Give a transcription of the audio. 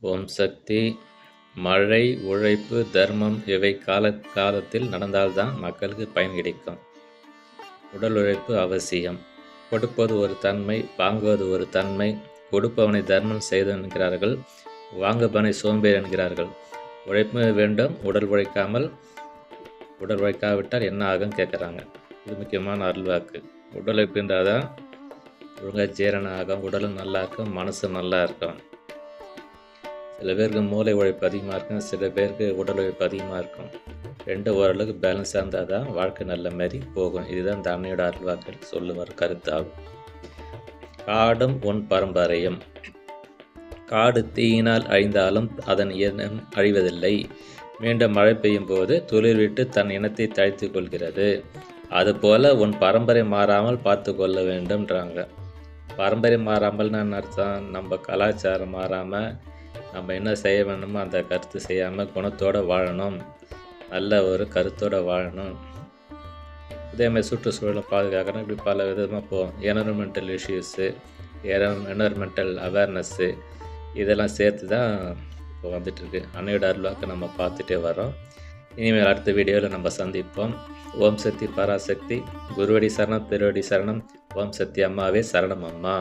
ஓம் சக்தி. மழை உழைப்பு தர்மம் இவை கால காலத்தில் நடந்தால்தான் மக்களுக்கு பயன் கிடைக்கும். உடல் உழைப்பு அவசியம். கொடுப்பது ஒரு தன்மை வாங்குவது ஒரு தன்மை. கொடுப்பவனை தர்மம் செய்து என்கிறார்கள் வாங்குபவனை சோம்பேறி என்கிறார்கள். உழைப்பு வேண்டும் உடல் உழைக்காமல் உடல் உழைக்காவிட்டால் என்ன ஆகும் கேட்குறாங்க. இது முக்கியமான அருள்வாக்கு. உடல் உழைப்பு என்றால் தான் ஒழுங்காக ஜீரணம் ஆகும் உடலும் நல்லா இருக்கும் மனசும் நல்லா இருக்கும். சில பேருக்கு மூளை உழைப்பு அதிகமாக இருக்கும் சில பேருக்கு உடல் உழைப்பு அதிகமாக இருக்கும். ரெண்டு ஓரளவுக்கு பேலன்ஸாக இருந்தால் தான் வாழ்க்கை நல்ல மாதிரி போகும். இதுதான் தன்னையோட அருள்வாக்கள் சொல்லுவார் கருத்தாகும். காடும் உன் பரம்பரையும். காடு தீயினால் அழிந்தாலும் அதன் இனம் அழிவதில்லை. மீண்டும் மழை பெய்யும் போது துளிர் விட்டு தன் இனத்தை தழைத்து கொள்கிறது. அதுபோல் உன் பரம்பரை மாறாமல் பார்த்து கொள்ள வேண்டும்ன்றாங்க. பரம்பரை மாறாமல்னு நான் அர்த்தம்? நம்ம கலாச்சாரம் மாறாமல் நம்ம என்ன செய்ய வேணுமோ அந்த கருத்து செய்யாமல் குணத்தோடு வாழணும். நல்ல ஒரு கருத்தோடு வாழணும். இதேமாதிரி சுற்றுச்சூழலை பாதுகாக்கணும். இப்படி பல விதமாக போகும் என்வரன்மெண்டல் இஷ்யூஸு என்வரன்மெண்டல் அவேர்னஸ்ஸு இதெல்லாம் சேர்த்து தான் இப்போ வந்துட்டுருக்கு. அன்னையோட அருள்வாக்கு நம்ம பார்த்துட்டே வரோம் இனிமேல் அடுத்த வீடியோவில் நம்ம சந்திப்போம். ஓம் சக்தி பராசக்தி குருவடி சரணம் திருவடி சரணம். ஓம் சக்தி அம்மாவே சரணம் அம்மா.